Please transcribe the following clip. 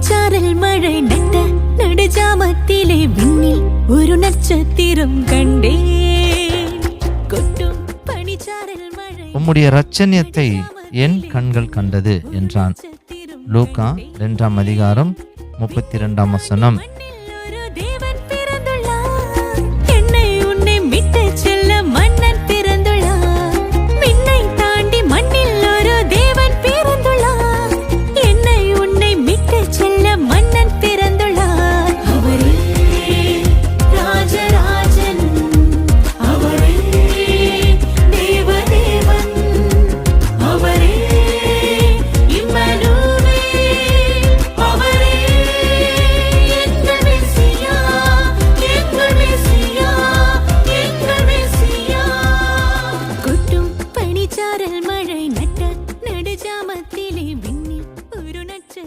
சாரல் மழை நட்ட நடுஜாமத்திலே விண்ணில் ஒரு நட்சத்திரம் கண்டேன் கொட்டும் பனிச்சாரல் மழை உம்முடைய ரச்சன்யத்தை என் கண்கள் கண்டது என்றான். லூகா இரண்டாம் அதிகாரம் முப்பத்தி இரண்டாம் வசனம்